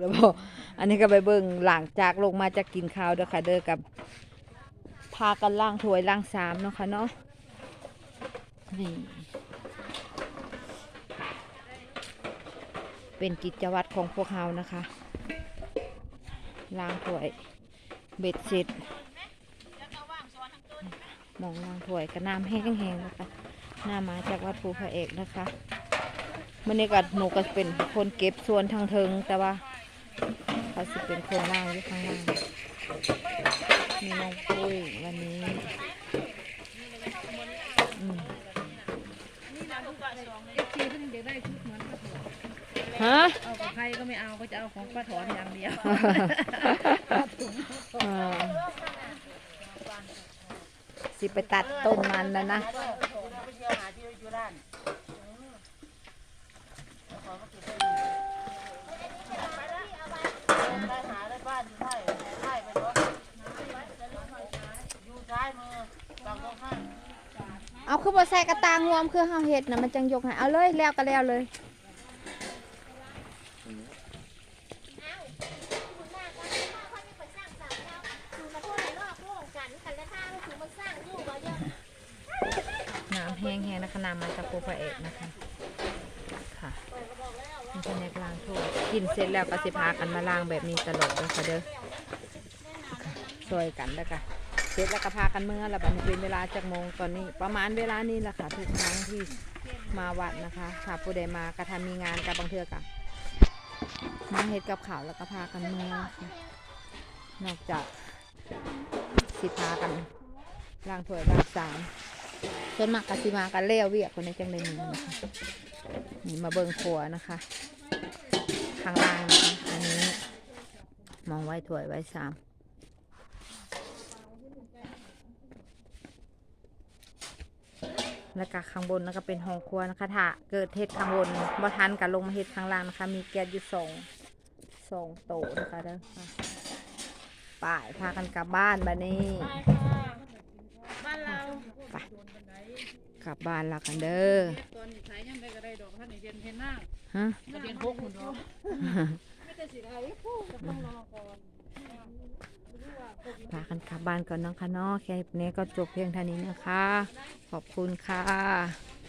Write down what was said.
แล้วบอกอันนี้ก็ไปเบิ่งหลังจากลงมาจากกินข้าวเด้อค่ะเด้อกับพากันล่างถ้วยล่างสามเนาะค่ะเนาะนี่เป็นกิจวัตรของพวกเรานะคะล้างถ้วยเบ็ดเสร็จมองล้างถ้วยกับน้ำแห้งๆนะคะหน้ำมาจากวัดภูพระเอกนะคะมื่อนี้ก็หนูก็เป็นคนเก็บส่วนทางเทิงแต่ว่า เขาสิเป็นคนล่างอยู่ข้างล่างมีน้องปุ้ยวันนี้อืมทีเพิ่งเดี๋ยวได้ชุดเหมือนป้าถอนฮะ เอาของใครก็ไม่เอาก็จะเอาของป้าถอนอย่างเดียว อ่าสิไปตัดต้นมันแล้วนะเเอาคือบ่ใส่กระตางรวมคือเฮาเฮ็ดนะมันจังยกให้เอาเลยแล้วก็แล้วเลยน้ำแห้งๆนะคะน้ำมาจากปูพระเอกนะคะค่ะมันจะแนกล้างถ้วกินเสร็จแล้วก็สิพากันมาล้างแบบนี้ตลอดเลยค่ะเด้อช่วยกันแล้วกัน เสร็จแล้วก็พากันเมื่อแล้วบัดนี้เป็นเวลาจากโมงตอนนี้ ประมาณเวลานี้แหละค่ะทุกครั้งที่มาวัดนะคะถ้าผู้ใดมากระทำมีงานกับบางเทือกับมาเฮ็ดกับข่าวแล้วก็พากันเมื่อค่ะนอกจากสิพากันล้างถ้วยล้างสามส่วนมากกสิมากันเลี้ยวเวียกคนในจังเลยหนึ่นะคะนี่มาเบิงครัวนะคะ ข้างล่างนะคะอันนี้มองไว้ถ้วยไว้สาม แล้วก็ข้างบนนะคะเป็นห้องครัวนะคะถ้าเกิดเทศข้างบนบ่ทันก็ลงมาเฮ็ดข้างล่างนะคะ มีแก๊สอยู่สองสองโต๊ะนะคะเด้อป่ายพากันกลับบ้านบ้านี้บ้านเราไปกลับบ้านละกันเด้อตอนนี้ยังได้ก็ได้ดอกท่านเรียนเทนหน้าฮะเรียนพกคุณดอกไม่ได้สิได้ผู้ก็ต้องรอก่อน พากันกลับบ้านก่อนนะคะเนาะแค่นี้ก็จบเพียงเท่านี้นะคะ ขอบคุณค่ะ